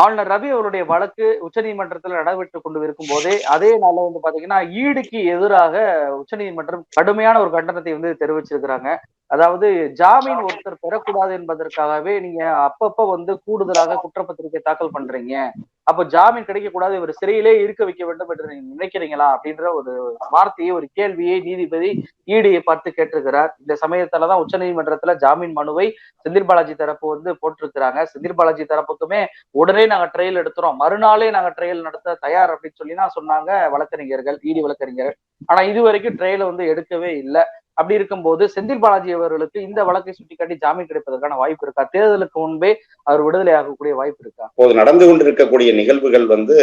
ஆளுநர் ரவி அவருடைய வழக்கு உச்சநீதிமன்றத்தில் நடைபெற்று கொண்டு இருக்கும் போதே அதே நாளில் வந்து பாத்தீங்கன்னா ஈடுக்கு எதிராக உச்சநீதிமன்றம் கடுமையான ஒரு கண்டனத்தை வந்து தெரிவிச்சிருக்கிறாங்க. அதாவது ஜாமீன் ஒருத்தர் பெறக்கூடாது என்பதற்காகவே நீங்க அப்பப்ப வந்து கூடுதலாக குற்றப்பத்திரிகை தாக்கல் பண்றீங்க. அப்ப ஜாமீன் கிடைக்க கூடாது இவர் சிறையிலே இருக்க வைக்க வேண்டும் என்று நீங்க நினைக்கிறீங்களா அப்படின்ற ஒரு வார்த்தையை ஒரு கேள்வியை நீதிபதி ஈடியை பார்த்து கேட்டிருக்கிறார். இந்த சமயத்துலதான் உச்சநீதிமன்றத்துல ஜாமீன் மனுவை செந்தில் பாலாஜி தரப்பு வந்து போட்டிருக்கிறாங்க. செந்தில் பாலாஜி தரப்புக்குமே உடனே நாங்க ட்ரையல் எடுத்துறோம். மறுநாளே நாங்க ட்ரையல் நடத்த தயார் அப்படின்னு சொல்லி தான் சொன்னாங்க வழக்கறிஞர்கள் ஈடி வழக்கறிஞர்கள். ஆனா இது வரைக்கும் ட்ரையல் வந்து எடுக்கவே இல்லை. அப்படி இருக்கும்போது செந்தில் பாலாஜி அவர்களுக்கு இந்த வழக்கை சுட்டிக்காட்டி ஜாமீன் கிடைப்பதற்கான வாய்ப்பு இருக்கா? தேர்தலுக்கு முன்பே அவர் விடுதலை ஆகக்கூடிய வாய்ப்பு இருக்கா? இப்போது நடந்து கொண்டிருக்கக்கூடிய நிகழ்வுகள் வந்து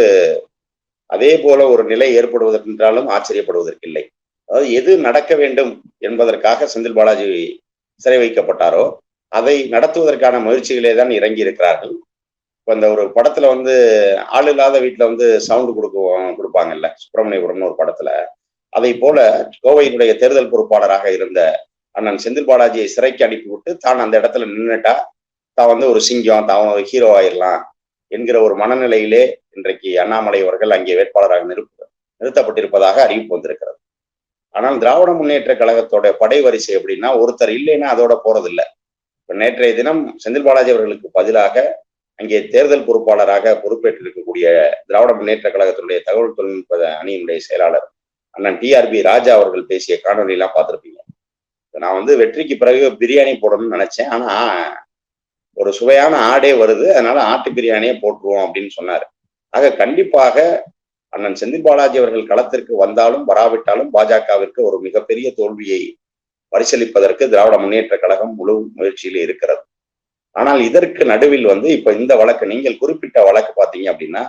அதே போல ஒரு நிலை ஏற்படுவதென்றாலும் ஆச்சரியப்படுவதற்கில்லை. அதாவது எது நடக்க வேண்டும் என்பதற்காக செந்தில் பாலாஜி சிறை வைக்கப்பட்டாரோ அதை நடத்துவதற்கான முயற்சிகளே தான் இறங்கி இருக்கிறார்கள் இப்போ இந்த ஒரு படத்துல வந்து ஆள் இல்லாத வீட்டில் வந்து சவுண்டு கொடுக்குவோம் கொடுப்பாங்கல்ல சுப்பிரமணியபுரம்னு ஒரு படத்துல. அதை போல கோவையினுடைய தேர்தல் பொறுப்பாளராக இருந்த அண்ணன் செந்தில் பாலாஜியை சிறைக்கு அனுப்பிவிட்டு தான் அந்த இடத்துல நின்றுட்டா தான் வந்து ஒரு சிங்கம் தான் ஒரு ஹீரோ ஆயிடலாம் என்கிற ஒரு மனநிலையிலே இன்றைக்கு அண்ணாமலை அவர்கள் அங்கே வேட்பாளராக நிறுத்த நிறுத்தப்பட்டிருப்பதாக அறிவிப்பு வந்திருக்கிறது. ஆனால் திராவிட முன்னேற்ற கழகத்தோட படை வரிசை எப்படின்னா ஒருத்தர் இல்லைன்னா அதோட போறதில்லை. இப்ப நேற்றைய தினம் செந்தில் பாலாஜி அவர்களுக்கு பதிலாக அங்கே தேர்தல் பொறுப்பாளராக பொறுப்பேற்றிருக்கக்கூடிய திராவிட முன்னேற்ற கழகத்தினுடைய தகவல் தொழில்நுட்ப அணியினுடைய செயலாளர் அண்ணன் டிஆர்பி ராஜா அவர்கள் பேசிய காணொலி எல்லாம் பார்த்திருப்பீங்க நான் வந்து வெற்றிக்கு பிறகு பிரியாணி போடணும்னு நினைச்சேன். ஆனா ஒரு சுவையான ஆடே வருது. அதனால ஆட்டு பிரியாணியே போட்டுருவோம் அப்படின்னு சொன்னார். ஆக கண்டிப்பாக அண்ணன் செந்தில் பாலாஜி அவர்கள் களத்திற்கு வந்தாலும் வராவிட்டாலும் பாஜகவிற்கு ஒரு மிகப்பெரிய தோல்வியை பரிசீலிப்பதற்கு திராவிட முன்னேற்ற கழகம் முழு முயற்சியில் இருக்கிறது. ஆனால் இதற்கு நடுவில் வந்து இப்ப இந்த வழக்கு நீங்கள் குறிப்பிட்ட வழக்கு பாத்தீங்க அப்படின்னா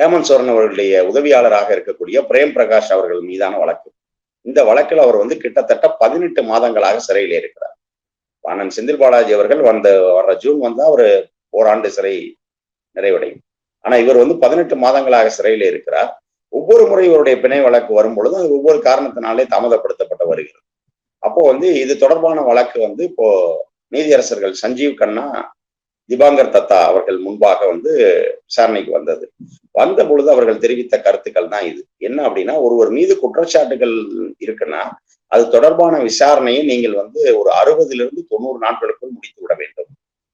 ஹேமந்த் சோரன் அவர்களுடைய உதவியாளராக இருக்கக்கூடிய பிரேம் பிரகாஷ் அவர்கள் மீதான வழக்கு. இந்த வழக்கில் அவர் வந்து கிட்டத்தட்ட பதினெட்டு மாதங்களாக சிறையில் இருக்கிறார். அண்ணன் செந்தில் பாலாஜி அவர்கள் வந்த வர்ற ஜூன் வந்தா ஒரு ஓராண்டு சிறை நிறைவடையும். ஆனா இவர் வந்து பதினெட்டு மாதங்களாக சிறையில் இருக்கிறார். ஒவ்வொரு முறை இவருடைய பிணை வழக்கு வரும் பொழுது அது ஒவ்வொரு காரணத்தினாலே தாமதப்படுத்தப்பட்டு வருகிறது. அப்போ வந்து இது தொடர்பான வழக்கு வந்து இப்போ நீதியரசர்கள் சஞ்சீவ் கண்ணா திபாங்கர் தத்தா அவர்கள் முன்பாக வந்து விசாரணைக்கு வந்தது. வந்த பொழுது அவர்கள் தெரிவித்த கருத்துக்கள் தான் இது. என்ன அப்படின்னா ஒருவர் மீது குற்றச்சாட்டுகள் இருக்குன்னா அது தொடர்பான விசாரணையை நீங்கள் வந்து ஒரு அறுபதிலிருந்து தொண்ணூறு நாட்களுக்குள் முடித்து விட வேண்டும்.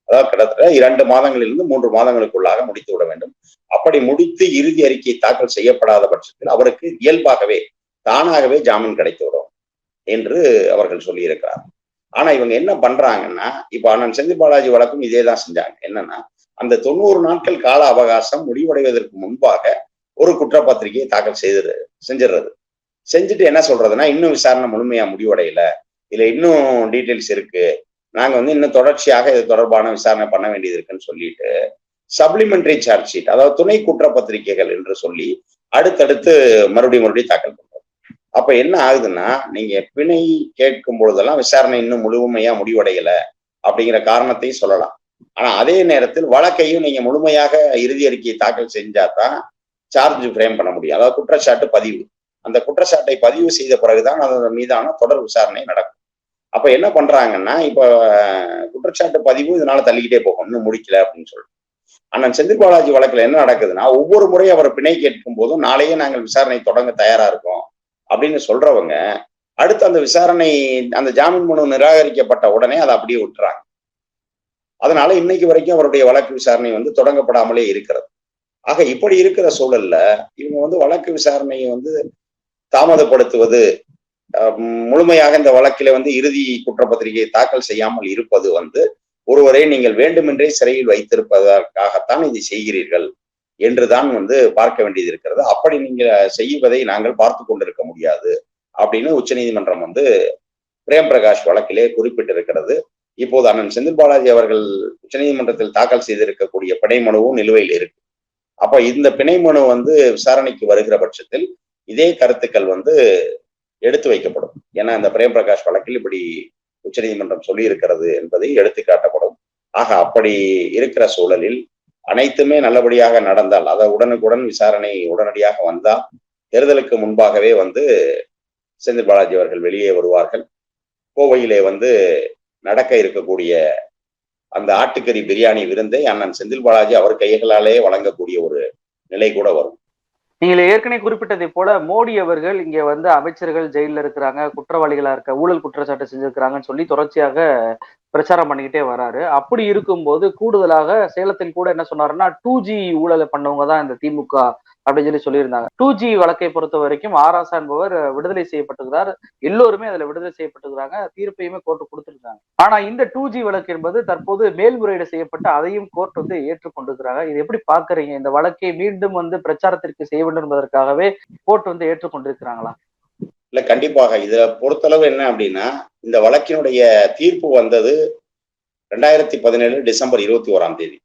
அதாவது கிட்டத்தட்ட இரண்டு மாதங்களிலிருந்து மூன்று மாதங்களுக்குள்ளாக முடித்து விட வேண்டும். அப்படி முடித்து இறுதி அறிக்கை தாக்கல் செய்யப்படாத பட்சத்தில் அவருக்கு இயல்பாகவே தானாகவே ஜாமீன் கிடைத்துவிடும் என்று அவர்கள் சொல்லியிருக்கிறார் ஆனா இவங்க என்ன பண்றாங்கன்னா இப்ப அண்ணன் செந்தில் பாலாஜி வழக்கும் இதே தான் செஞ்சாங்க. என்னன்னா அந்த தொண்ணூறு நாட்கள் கால அவகாசம் முடிவடைவதற்கு முன்பாக ஒரு குற்றப்பத்திரிகையை தாக்கல் செய்து செஞ்சிடுறது. செஞ்சுட்டு என்ன சொல்றதுன்னா இன்னும் விசாரணை முழுமையா முடிவடையல. இதுல இன்னும் டீட்டெயில்ஸ் இருக்கு. நாங்க வந்து இன்னும் தொடர்ச்சியாக இது தொடர்பான விசாரணை பண்ண வேண்டியது இருக்குன்னு சொல்லிட்டு சப்ளிமெண்டரி சார்ஜ் ஷீட் அதாவது துணை குற்றப்பத்திரிகைகள் என்று சொல்லி அடுத்தடுத்து மறுபடியும் மறுபடியும் தாக்கல் பண்றோம் அப்ப என்ன ஆகுதுன்னா நீங்க பிணை கேட்கும் பொழுதெல்லாம் விசாரணை இன்னும் முழுமையா முடிவடையல அப்படிங்கிற காரணத்தையும் சொல்லலாம். ஆனா அதே நேரத்தில் வழக்கையும் நீங்க முழுமையாக இறுதி அறிக்கையை தாக்கல் செஞ்சாதான் சார்ஜ் ஃப்ரேம் பண்ண முடியும். அதாவது குற்றச்சாட்டு பதிவு. அந்த குற்றச்சாட்டை பதிவு செய்த பிறகுதான் அதன் மீதான தொடர் விசாரணை நடக்கும். அப்ப என்ன பண்றாங்கன்னா இப்ப குற்றச்சாட்டு பதிவு இதனால தள்ளிக்கிட்டே போகும். இன்னும் முடிக்கல அப்படின்னு சொல்லிட்டு. அண்ணன் செந்தில் பாலாஜி வழக்குல என்ன நடக்குதுன்னா ஒவ்வொரு முறையும் அவர் பிணை கேட்கும் போதும் நாளையே நாங்கள் விசாரணை தொடங்க தயாரா இருக்கோம். அப்படின்னு சொல்றவங்க அடுத்து அந்த விசாரணை அந்த ஜாமீன் மனு நிராகரிக்கப்பட்ட உடனே அதை அப்படியே விட்டுறாங்க. அதனால இன்னைக்கு வரைக்கும் அவருடைய வழக்கு விசாரணை வந்து தொடங்கப்படாமலே இருக்கிறது. ஆக இப்படி இருக்கிற சூழல்ல இவங்க வந்து வழக்கு விசாரணையை வந்து தாமதப்படுத்துவது முழுமையாக இந்த வழக்கில வந்து இறுதி குற்றப்பத்திரிகையை தாக்கல் செய்யாமல் இருப்பது வந்து ஒருவரை நீங்கள் வேண்டுமென்றே சிறையில் வைத்திருப்பதற்காகத்தான் இதை செய்கிறீர்கள். என்றுதான் வந்து பார்க்க வேண்டியது இருக்கிறது. அப்படி நீங்க செய்வதை நாங்கள் பார்த்து கொண்டிருக்க முடியாது அப்படின்னு உச்சநீதிமன்றம் வந்து பிரேம் பிரகாஷ் வழக்கிலே குறிப்பிட்டிருக்கிறது. இப்போது அண்ணன் செந்தில் பாலாஜி அவர்கள் உச்சநீதிமன்றத்தில் தாக்கல் செய்திருக்கக்கூடிய பிணை மனுவும் நிலுவையில் இருக்கு. அப்ப இந்த பிணை மனு வந்து விசாரணைக்கு வருகிற பட்சத்தில் இதே கருத்துக்கள் வந்து எடுத்து வைக்கப்படும். ஏன்னா இந்த பிரேம் பிரகாஷ் வழக்கில் இப்படி உச்சநீதிமன்றம் சொல்லி இருக்கிறது என்பதை எடுத்து காட்டப்படும் ஆக அப்படி இருக்கிற சூழலில் அனைத்துமே நல்லபடியாக நடந்தால் அதை உடனுக்குடன் விசாரணை உடனடியாக வந்தால் தேர்தலுக்கு முன்பாகவே வந்து செந்தில் பாலாஜி அவர்கள் வெளியே வருவார்கள். கோவையிலே வந்து நடக்க இருக்கக்கூடிய அந்த ஆட்டுக்கறி பிரியாணி விருந்தை அண்ணன் செந்தில் பாலாஜி அவர் கைகளாலே வழங்கக்கூடிய ஒரு நிலை கூட வரும். நீங்கள் ஏற்கனவே குறிப்பிட்டதை போல மோடி அவர்கள் இங்க வந்து அமைச்சர்கள் ஜெயிலில் இருக்கிறாங்க குற்றவாளிகளா இருக்க ஊழல் குற்றச்சாட்டு செஞ்சிருக்கிறாங்கன்னு சொல்லி தொடர்ச்சியாக பிரச்சாரம் பண்ணிக்கிட்டே வராரு. அப்படி இருக்கும்போது கூடுதலாக சேலத்தில் கூட என்ன சொன்னாருன்னா டூ ஜி ஊழலை பண்ணவங்க தான் இந்த திமுக அப்படின்னு சொல்லி சொல்லியிருந்தாங்க. டூ ஜி வழக்கை பொறுத்த வரைக்கும் ஆராசா என்பவர் விடுதலை செய்யப்பட்டுகிறார் எல்லோருமே அதுல விடுதலை செய்யப்பட்டுகிறாங்க தீர்ப்பையுமே கோர்ட்டு கொடுத்துருக்காங்க ஆனா இந்த டூ ஜி வழக்கு என்பது தற்போது மேல்முறையீடு செய்யப்பட்டு அதையும் கோர்ட் வந்து ஏற்றுக்கொண்டிருக்கிறாங்க. இது எப்படி பாக்குறீங்க இந்த வழக்கை மீண்டும் வந்து பிரச்சாரத்திற்கு செய்ய வேண்டும் என்பதற்காகவே கோர்ட் வந்து ஏற்றுக்கொண்டிருக்கிறாங்களா? இல்ல கண்டிப்பாக. இதை பொறுத்தளவு என்ன அப்படின்னா இந்த வழக்கினுடைய தீர்ப்பு வந்தது ரெண்டாயிரத்தி பதினேழு டிசம்பர் இருபத்தி ஓராம் தேதி.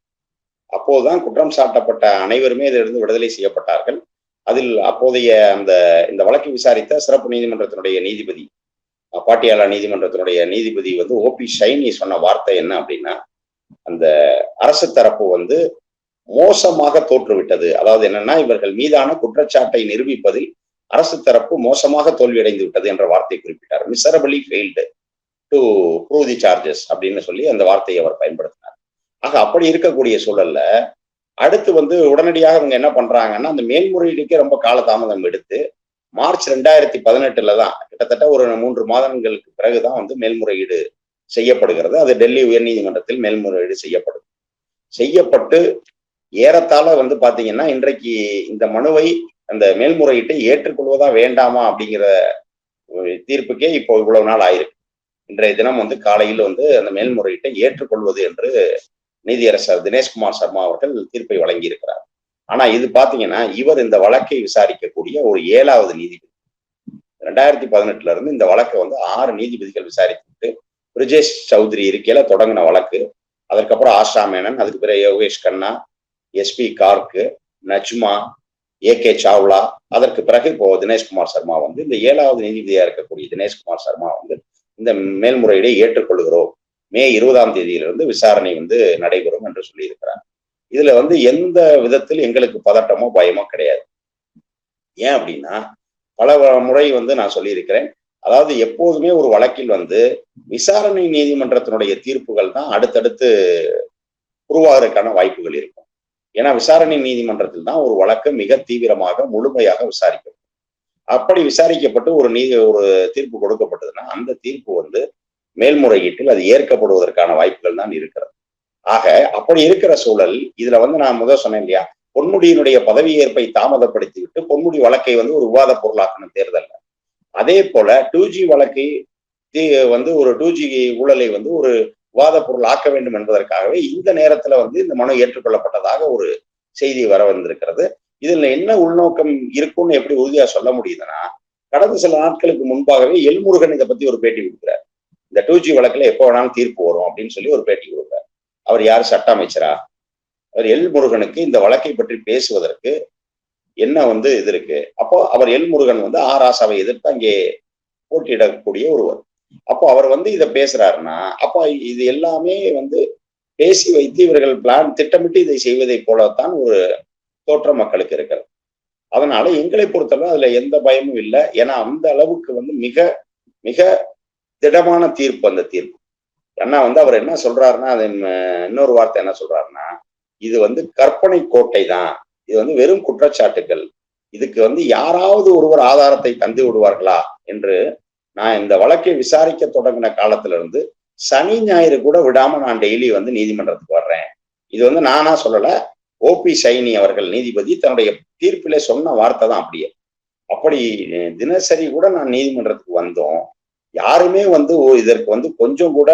அப்போதுதான் குற்றம் சாட்டப்பட்ட அனைவருமே இதிலிருந்து விடுதலை செய்யப்பட்டார்கள். அதில் அப்போதைய அந்த இந்த வழக்கை விசாரித்த சிறப்பு நீதிமன்றத்தினுடைய நீதிபதி பாட்டியாளா நீதிமன்றத்தினுடைய நீதிபதி வந்து ஓபி ஷைனி சொன்ன வார்த்தை என்ன அப்படின்னா அந்த அரசு தரப்பு வந்து மோசமாக தோற்றுவிட்டது. அதாவது என்னன்னா இவர்கள் மீதான குற்றச்சாட்டை நிரூபிப்பதில் அரசு தரப்பு மோசமாக தோல்வியடைந்து விட்டது என்ற வார்த்தையை குறிப்பிட்டார். Miserably failed to prove the charges அப்படின்னு சொல்லி அந்த வார்த்தையை அவர் பயன்படுத்தினார். ஆக அப்படி இருக்கக்கூடிய சூழல்ல அடுத்து வந்து உடனடியாக அவங்க என்ன பண்றாங்கன்னா அந்த மேல்முறையீடுக்கே ரொம்ப காலதாமதம் எடுத்து மார்ச் ரெண்டாயிரத்தி பதினெட்டுல தான் கிட்டத்தட்ட ஒரு மூன்று மாதங்களுக்கு பிறகுதான் வந்து மேல்முறையீடு செய்யப்படுகிறது. அது டெல்லி உயர்நீதிமன்றத்தில் மேல்முறையீடு செய்யப்படுது செய்யப்பட்டு ஏறத்தாழ வந்து பாத்தீங்கன்னா இன்றைக்கு இந்த மனுவை அந்த மேல்முறையீட்டை ஏற்றுக்கொள்வதா வேண்டாமா அப்படிங்கிற தீர்ப்புக்கே இப்போ இவ்வளவு நாள் ஆயிருக்கு. இன்றைய தினம் வந்து காலையில் வந்து அந்த மேல்முறையீட்டை ஏற்றுக்கொள்வது என்று நீதியரசர் தினேஷ்குமார் சர்மா அவர்கள் தீர்ப்பை வழங்கி இருக்கிறார் ஆனா இது பாத்தீங்கன்னா இவர் இந்த வழக்கை விசாரிக்கக்கூடிய ஒரு ஏழாவது நீதிபதி. ரெண்டாயிரத்தி பதினெட்டுல இருந்து இந்த வழக்கை வந்து ஆறு நீதிபதிகள் விசாரித்துட்டு பிரிஜேஷ் சௌத்ரி இருக்கையில தொடங்கின வழக்கு. அதற்கப்புறம் ஆஷா மேனன் அதுக்கு பிறகு யோகேஷ் கண்ணா எஸ்பி கார்க்கு நஜ்மா ஏ கே சாவ்லா அதற்கு பிறகு இப்போ தினேஷ்குமார் சர்மா வந்து இந்த ஏழாவது நீதிபதியா இருக்கக்கூடிய தினேஷ்குமார் சர்மா வந்து இந்த மேல்முறையீடை ஏற்றுக்கொள்கிறோம். மே இருபதாம் தேதியிலிருந்து விசாரணை வந்து நடைபெறும் என்று சொல்லியிருக்கிறார். இதுல வந்து எந்த விதத்தில் எங்களுக்கு பதட்டமோ பயமோ கிடையாது. ஏன் அப்படின்னா பல முறை வந்து நான் சொல்லியிருக்கிறேன். அதாவது எப்போதுமே ஒரு வழக்கில் வந்து விசாரணை நீதிமன்றத்தினுடைய தீர்ப்புகள் தான் அடுத்தடுத்து உருவாகிறதுக்கான வாய்ப்புகள் இருக்கும். ஏன்னா விசாரணை நீதிமன்றத்தில் தான் ஒரு வழக்கு மிக தீவிரமாக முழுமையாக விசாரிக்கப்படும். அப்படி விசாரிக்கப்பட்டு ஒரு நீதி ஒரு தீர்ப்பு கொடுக்கப்பட்டதுன்னா அந்த தீர்ப்பு வந்து மேல்முறையீட்டில் அது ஏற்கப்படுவதற்கான வாய்ப்புகள் தான் இருக்கிறது. ஆக அப்படி இருக்கிற சூழல் இதுல வந்து நான் முதல் சொன்னேன் இல்லையா? பொன்முடியினுடைய பதவியேற்பை தாமதப்படுத்தி விட்டு பொன்முடி வழக்கை வந்து ஒரு விவாத பொருளாக்கணும் தேர்தல் அதே போல டூ ஜி வழக்கை வந்து ஒரு டூ ஜி ஊழலை வந்து ஒரு விவாத பொருள் ஆக்க வேண்டும் என்பதற்காகவே இந்த நேரத்துல வந்து இந்த மனு ஏற்றுக்கொள்ளப்பட்டதாக ஒரு செய்தி வர வந்திருக்கிறது. இதுல என்ன உள்நோக்கம் இருக்கும்னு எப்படி உறுதியா சொல்ல முடியுதுன்னா கடந்த சில நாட்களுக்கு முன்பாகவே எல்முருகன் இதை பத்தி ஒரு பேட்டி கொடுக்குறாரு. இந்த டூ ஜி வழக்குல எப்போ வேணாலும் தீர்ப்பு வரும் அப்படின்னு சொல்லி ஒரு பேட்டி கொடுக்குறாரு. அவர் யார்? சட்ட அமைச்சரா? அவர் எல் முருகனுக்கு இந்த வழக்கை பற்றி பேசுவதற்கு என்ன வந்து இது இருக்கு? அப்போ அவர் எல் முருகன் வந்து ஆராசாவை எதிர்த்து அங்கே போட்டியிடக்கூடிய ஒருவர். அப்போ அவர் வந்து இதை பேசுறாருன்னா அப்போ இது எல்லாமே வந்து பேசி வைத்து இவர்கள் பிளான் திட்டமிட்டு இதை செய்வதை போலத்தான் ஒரு தோற்றம் மக்களுக்கு இருக்கிறது. அதனால எங்களை பொறுத்தவரை அதுல எந்த பயமும் இல்லை. ஏன்னா அந்த அளவுக்கு வந்து மிக மிக திடமான தீர்ப்பு அந்த தீர்ப்பு. ஏன்னா வந்து அவர் என்ன சொல்றாருன்னா அது இன்னொரு வார்த்தை என்ன சொல்றாருன்னா இது வந்து கற்பனை கோட்டை தான். இது வந்து வெறும் குற்றச்சாட்டுகள். இதுக்கு வந்து யாராவது ஒருவர் ஆதாரத்தை தந்து விடுவார்களா என்று நான் இந்த வழக்கை விசாரிக்க தொடங்கின காலத்துல இருந்து சனி ஞாயிறு கூட விடாம நான் டெய்லி வந்து நீதிமன்றத்துக்கு வர்றேன். இது வந்து நானா சொல்லல ஓபி சைனி அவர்கள் நீதிபதி தன்னுடைய தீர்ப்பிலே சொன்ன வார்த்தை தான் அப்படியே. அப்படி தினசரி கூட நான் நீதிமன்றத்துக்கு வந்தோம். யாருமே வந்து இதற்கு வந்து கொஞ்சம் கூட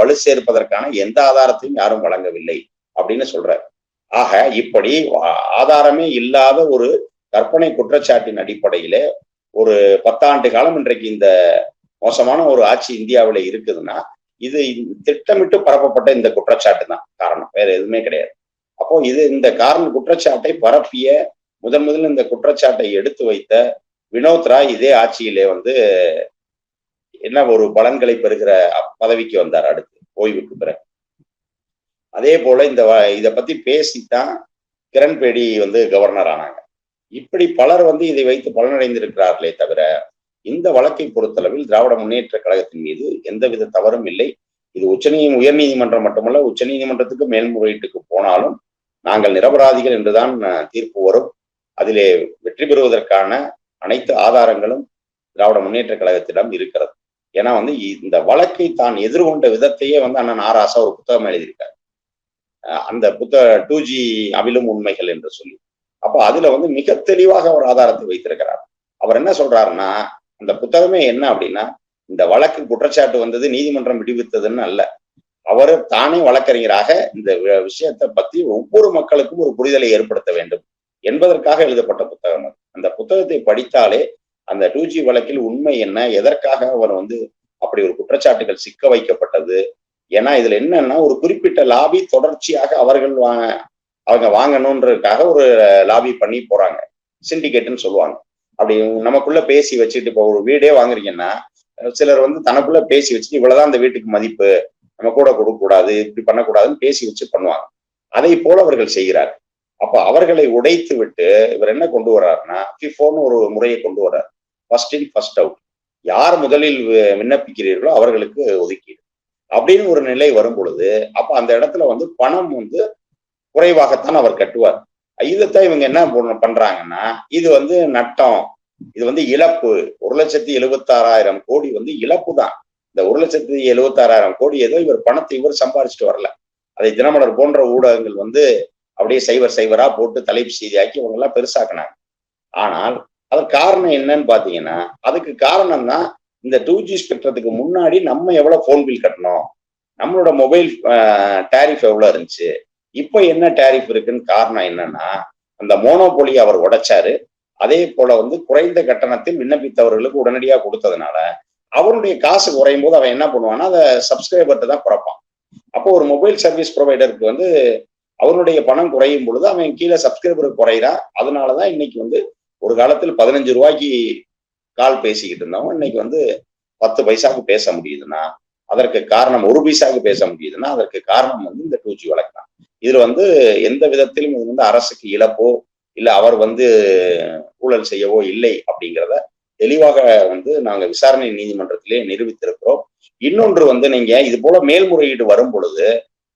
வலு சேர்ப்பதற்கான எந்த ஆதாரத்தையும் யாரும் வழங்கவில்லை அப்படின்னு சொல்றாரு. ஆக இப்படி ஆதாரமே இல்லாத ஒரு கற்பனை குற்றச்சாட்டின் அடிப்படையில ஒரு பத்தாண்டு காலம் இன்றைக்கு இந்த மோசமான ஒரு ஆட்சி இந்தியாவில இருக்குதுன்னா இது திட்டமிட்டு பரப்பப்பட்ட இந்த குற்றச்சாட்டு தான் காரணம். வேற எதுவுமே கிடையாது. அப்போ இது இந்த காரண குற்றச்சாட்டை பரப்பிய முதன் முதல் இந்த குற்றச்சாட்டை எடுத்து வைத்த வினோத் ராய் இதே ஆட்சியிலே வந்து என்ன ஒரு பலன்களை பெறுகிற பதவிக்கு வந்தார் அடுத்து ஓய்வுக்கு பிறகு. அதே போல இந்த இதை பத்தி பேசித்தான் கிரண்பேடி வந்து கவர்னர் ஆனாங்க. இப்படி பலர் வந்து இதை வைத்து பலனடைந்திருக்கிறார்களே தவிர இந்த வழக்கை பொறுத்தளவில் திராவிட முன்னேற்ற கழகத்தின் மீது எந்தவித தவறும் இல்லை. இது உச்சநீ உயர்நீதிமன்றம் மட்டுமல்ல உச்சநீதிமன்றத்துக்கு மேல்முறையீட்டுக்கு போனாலும் நாங்கள் நிரபராதிகள் என்றுதான் தீர்ப்பு வரும். அதிலே வெற்றி பெறுவதற்கான அனைத்து ஆதாரங்களும் திராவிட முன்னேற்ற கழகத்திடம் இருக்கிறது. ஏன்னா வந்து இந்த வழக்கை தான் எதிர்கொண்ட விதத்தையே வந்து அண்ணன் ஆராசா ஒரு புத்தகம் எழுதியிருக்காரு. அந்த புத்தக டூ ஜி அவிலும் உண்மைகள் என்று சொல்லி. அப்போ அதுல வந்து மிக தெளிவாக அவர் ஆதாரத்தை வைத்திருக்கிறார். அவர் என்ன சொல்றாருன்னா அந்த புத்தகமே என்ன அப்படின்னா இந்த வழக்கு குற்றச்சாட்டு வந்தது நீதிமன்றம் விடுவித்ததுன்னு அல்ல. அவர் தானே வழக்கறிஞராக இந்த விஷயத்தை பத்தி ஒவ்வொரு மக்களுக்கும் ஒரு புரிதலை ஏற்படுத்த வேண்டும் என்பதற்காக எழுதப்பட்ட புத்தகம் அது. அந்த புத்தகத்தை படித்தாலே அந்த டூ ஜி வழக்கில் உண்மை என்ன எதற்காக அவர் வந்து அப்படி ஒரு குற்றச்சாட்டுகள் சிக்க வைக்கப்பட்டது ஏன்னா இதுல என்னன்னா ஒரு குறிப்பிட்ட லாபி தொடர்ச்சியாக அவர்கள் வாங்க அவங்க வாங்கணுன்றதுக்காக ஒரு லாபி பண்ணி போறாங்க. சிண்டிகேட்னு சொல்லுவாங்க. அப்படி நமக்குள்ள பேசி வச்சுட்டு இப்போ ஒரு வீடே வாங்குறீங்கன்னா சிலர் வந்து தனக்குள்ள பேசி வச்சுட்டு இவ்வளவுதான் அந்த வீட்டுக்கு மதிப்பு நம்ம கூட கொடுக்கக்கூடாது இப்படி பண்ணக்கூடாதுன்னு பேசி வச்சு பண்ணுவாங்க. அதை போல அவர்கள் செய்கிறார். அப்ப அவர்களை உடைத்து விட்டு இவர் என்ன கொண்டு வர்றாருன்னா ஃபிஃபோன்னு ஒரு முறையை கொண்டு வர்றார். ஃபர்ஸ்ட் இன் ஃபர்ஸ்ட் அவுட் யார் முதலில் வி- விண்ணப்பிக்கிறீர்களோ அவர்களுக்கு ஒதுக்கீடு. அப்படின்னு ஒரு நிலை வரும் பொழுது அப்ப அந்த இடத்துல வந்து பணம் வந்து குறைவாகத்தான் அவர் கட்டுவார். இதைத்தான் இவங்க என்ன பண்றாங்கன்னா இது வந்து நட்டம். இது வந்து இழப்பு. ஒரு லட்சத்தி எழுபத்தாறாயிரம் கோடி வந்து இழப்பு தான் இந்த ஒரு லட்சத்தி எழுபத்தாறாயிரம் கோடி ஏதோ இவர் பணத்தை இவர் சம்பாரிச்சுட்டு வரல. அதை தினமலர் போன்ற ஊடகங்கள் வந்து அப்படியே சைவர் சைவரா போட்டு தலைப்பு செய்தியாக்கி இவங்க எல்லாம் பெருசாக்குனாங்க. ஆனால் அதற்கு காரணம் என்னன்னு பாத்தீங்கன்னா அதுக்கு காரணம் தான் இந்த டூ ஜி ஸ்பெக்ட்ரத்துக்கு முன்னாடி நம்ம எவ்வளவு ஃபோன் பில் கட்டணும்? நம்மளோட மொபைல் டேரிஃப் எவ்வளவு இருந்துச்சு? இப்போ என்ன டேரிஃப் இருக்குன்னு காரணம் என்னன்னா அந்த மோனோபொலி அவர் உடைச்சாரு. அதே போல வந்து குறைந்த கட்டணத்தில் விண்ணப்பித்தவர்களுக்கு உடனடியா கொடுத்ததுனால அவருடைய காசு குறையும் போது அவன் என்ன பண்ணுவான்னா அதை சப்ஸ்கிரைபர்ட்டு தான் குறைப்பான். அப்போ ஒரு மொபைல் சர்வீஸ் ப்ரொவைடருக்கு வந்து அவருடைய பணம் குறையும் பொழுது அவன் கீழே சப்ஸ்கிரைபர் குறையிறான். அதனாலதான் இன்னைக்கு வந்து ஒரு காலத்தில் பதினஞ்சு ரூபாய்க்கு கால் பேசிக்கிட்டு இருந்தவன் இன்னைக்கு வந்து பத்து பைசாவுக்கு பேச முடியுதுன்னா அதற்கு காரணம் ஒரு பைசாவுக்கு பேச முடியுதுன்னா அதற்கு காரணம் வந்து இந்த டூ ஜி வழக்கு தான். இதுல வந்து எந்த விதத்திலும் இது வந்து அரசுக்கு இழப்போ இல்லை அவர் வந்து ஊழல் செய்யவோ இல்லை அப்படிங்கிறத தெளிவாக வந்து நாங்க விசாரணை நீதிமன்றத்திலே நிரூபித்திருக்கிறோம். இன்னொன்று வந்து நீங்க இது போல மேல்முறையீடு வரும் பொழுது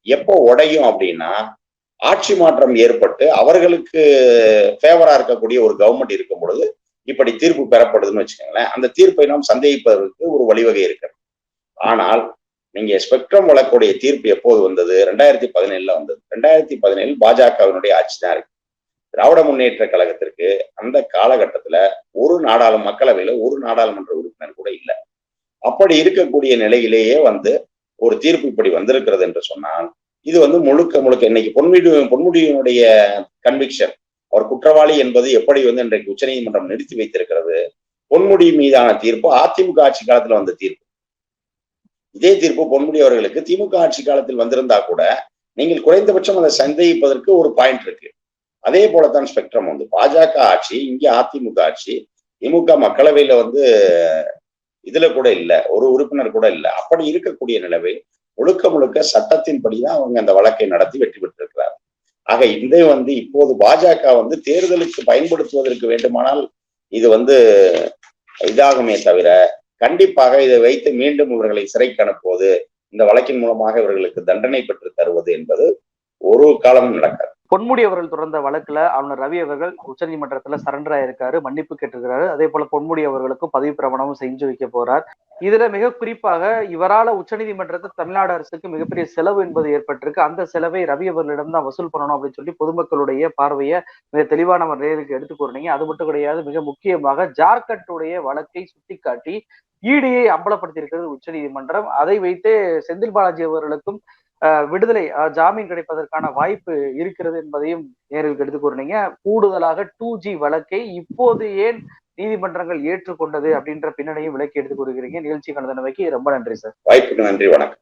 எப்போ உடையும் அப்படின்னா ஆட்சி மாற்றம் ஏற்பட்டு அவர்களுக்கு ஃபேவரா இருக்கக்கூடிய ஒரு கவர்மெண்ட் இருக்கும் பொழுது இப்படி தீர்ப்பு பெறப்படுதுன்னு வச்சுக்கோங்களேன். அந்த தீர்ப்பை நாம் சந்தேகிப்பதற்கு ஒரு வழிவகை இருக்கிறது. ஆனால் நீங்க ஸ்பெக்ட்ரம் வழக்குடைய தீர்ப்பு எப்போது வந்தது? ரெண்டாயிரத்தி பதினேழுல வந்தது. ரெண்டாயிரத்தி பதினேழு பாஜகவினுடைய ஆட்சி தான் இருக்கு. திராவிட முன்னேற்ற கழகத்திற்கு அந்த காலகட்டத்துல ஒரு நாடாளும் மக்களவையில ஒரு நாடாளுமன்ற உறுப்பினர் கூட இல்லை. அப்படி இருக்கக்கூடிய நிலையிலேயே வந்து ஒரு தீர்ப்பு இப்படி வந்திருக்கிறது என்று சொன்னால் இது வந்து முழுக்க முழுக்க இன்னைக்கு பொன்முடி பொன்முடியினுடைய கன்விக்ஷன் அவர் குற்றவாளி என்பது எப்படி வந்து இன்றைக்கு உச்சநீதிமன்றம் நிறுத்தி வைத்திருக்கிறது? பொன்முடி மீதான தீர்ப்பு அதிமுக ஆட்சி காலத்துல வந்த தீர்ப்பு. இதே தீர்ப்பு பொன்முடி அவர்களுக்கு திமுக ஆட்சி காலத்தில் வந்திருந்தா கூட நீங்கள் குறைந்தபட்சம் அதை சந்தேகிப்பதற்கு ஒரு பாயிண்ட் இருக்கு. அதே போலத்தான் ஸ்பெக்ட்ரம் வந்து பாஜக ஆட்சி இங்கே அதிமுக ஆட்சி திமுக மக்களவையில வந்து இதுல கூட இல்லை ஒரு உறுப்பினர் கூட இல்லை. அப்படி இருக்கக்கூடிய நிலவை முழுக்க முழுக்க சட்டத்தின்படிதான் அவங்க அந்த வழக்கை நடத்தி வெற்றி பெற்றிருக்கிறார் ஆக இந்த வந்து இப்போது பாஜக வந்து தேர்தலுக்கு பயன்படுத்துவதற்கு வேண்டுமானால் இது வந்து இதாகுமே தவிர கண்டிப்பாக இதை வைத்து மீண்டும் இவர்களை சிறைக்கு அனுப்புவது இந்த வழக்கின் மூலமாக இவர்களுக்கு தண்டனை பெற்று தருவது என்பது ஒரு காலமும் நடக்காது. பொன்முடி அவர்கள் தொடர்ந்த வழக்குல ஆளுநர் ரவி அவர்கள் உச்சநீதிமன்றத்துல சரண்டர் ஆயிருக்காரு மன்னிப்பு கேட்டிருக்கிறாரு. அதே போல பொன்முடி அவர்களுக்கும் பதவி பிரமாணமும் செஞ்சு வைக்க போறார். இதுல மிக குறிப்பாக இவரால உச்சநீதிமன்றத்தில் தமிழ்நாடு அரசுக்கு மிகப்பெரிய செலவு என்பது ஏற்பட்டிருக்கு. அந்த செலவை ரவி அவர்களிடம் தான் வசூல் பண்ணணும் அப்படின்னு சொல்லி பொதுமக்களுடைய பார்வையை மிக தெளிவான நேருக்கு எடுத்து கூறினீங்க. அது மட்டும் கிடையாது மிக முக்கியமாக ஜார்க்கண்டுடைய வழக்கை சுட்டிக்காட்டி ஈடியை அம்பலப்படுத்தியிருக்கிறது உச்ச உச்சநீதிமன்றம் அதை வைத்தே செந்தில் பாலாஜி அவர்களுக்கும் விடுதலை ஜாமீன் கிடைப்பதற்கான வாய்ப்பு இருக்கிறது என்பதையும் நேரில் எடுத்து கூறினீங்க. கூடுதலாக டூ ஜி வழக்கை இப்போது ஏன் நீதிமன்றங்கள் ஏற்றுக்கொண்டது அப்படின்ற பின்னணியும் விளக்கி எடுத்து கூறுகிறீங்க. நிகழ்ச்சி கலந்தனவைக்கு ரொம்ப நன்றி சார். வாய்ப்புக்கு நன்றி. வணக்கம்.